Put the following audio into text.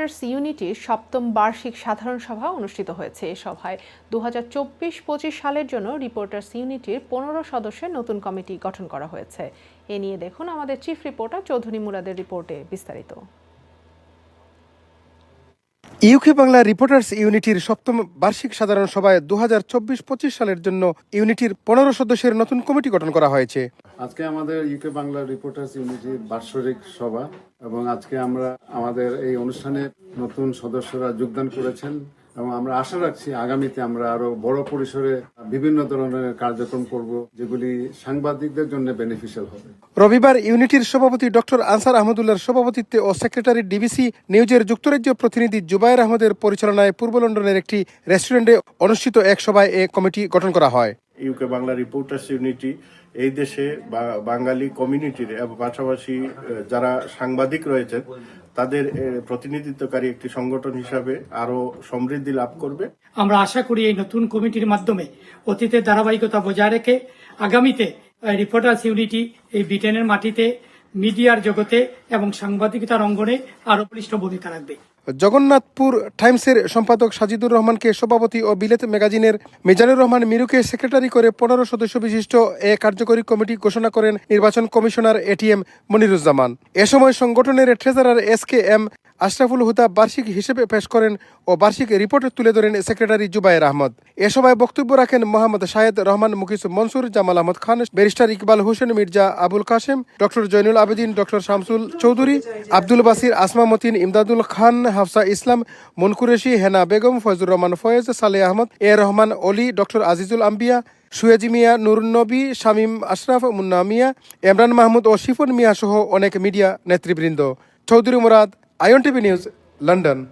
Reporters ইউনিটির সপ্তম বার্ষিক সাধারণ সভা অনুষ্ঠিত হয়েছে এ সভায়। দু হাজার সালের জন্য রিপোর্টার্স ইউনিটির পনেরো সদস্যের নতুন কমিটি গঠন করা হয়েছে। এ নিয়ে দেখুন আমাদের চিফ রিপোর্টার চৌধুরী মুরাদের রিপোর্টে বিস্তারিত। ইউকে বাংলা রিপোর্টার্স ইউনিটির সপ্তম বার্ষিক সাধারণ সভায় দু হাজার চব্বিশ পঁচিশ সালের জন্য ইউনিটির পনেরো সদস্যের নতুন কমিটি গঠন করা হয়েছে। আজকে আমাদের ইউকে বাংলা রিপোর্টার্স ইউনিটির বার্ষিক সভা এবং আজকে আমরা আমাদের এই অনুষ্ঠানে নতুন সদস্যরা যোগদান করেছেন। এবং আমরা আশা রাখছি আগামীতে আমরা আরও বড় পরিসরে বিভিন্ন ধরনের কার্যক্রম করব, যেগুলি সাংবাদিকদের জন্য বেনিফিশিয়াল হবে। রবিবার ইউনিটির সভাপতি ডক্টর আনসার আহমদুল্লাহর সভাপতিত্বে ও সেক্রেটারি ডিবিসি নিউজের যুক্তরাজ্য প্রতিনিধি জুবায়ের আহমদের পরিচালনায় পূর্ব লন্ডনের একটি রেস্টুরেন্টে অনুষ্ঠিত এক সভায় এ কমিটি গঠন করা হয়। ইউকে বাংলা রিপোর্টার্স ইউনিটি এই দেশে বাঙালি কমিউনিটির পাশাপাশি যারা সাংবাদিক রয়েছেন, তাদের প্রতিনিধিত্বকারী একটি সংগঠন হিসাবে আরও সমৃদ্ধি লাভ করবে। আমরা আশা করি এই নতুন কমিটির মাধ্যমে অতীতের ধারাবাহিকতা বজায় রেখে আগামীতে রিপোর্টার্স ইউনিটি এই ব্রিটেনের মাটিতে মিডিয়ার জগতে এবং সাংবাদিকতার অঙ্গনে আরও বলিষ্ঠ ভূমিকা রাখবে। জগন্নাথপুর টাইমসের সম্পাদক সাজিদুর রহমানকে সভাপতি ও বিলেত ম্যাগাজিনের মেজানুর রহমান মিরুকে সেক্রেটারি করে পনেরো সদস্য বিশিষ্ট এ কার্যকরী কমিটি ঘোষণা করেন নির্বাচন কমিশনার এটিএম মনিরুজ্জামান। এ সময় সংগঠনের treasurer S K M Ashraful Huda বার্ষিক হিসেবে পেশ করেন ও বার্ষিক রিপোর্ট তুলে ধরেন সেক্রেটারি জুবায়ের আহমদ। এ সময় বক্তব্য রাখেন Mohammad Shahed Rahman, Mukis Monsur, Jamal Ahmed Khan barrister Iqbal Hossain, Mirza Abul Kashem, doctor Zainul Abedin, doctor Shamsul Chowdhury, Abdul Basir Asma Motin Imdadul Khan, Hafsa Islam, Munqureshi, Hena Begum Foyzur Rahman Foyez Sale Ahmed, A Rahman Oli, doctor Azizul Ambia, Suyeji Mia Nurunnobi Shamim Ashraf, Munna Mia, Imran Mahmud ও শিফন মিয়া সহ অনেক media নেতৃবৃন্দ। Chowdhury Murad Iontv News, London.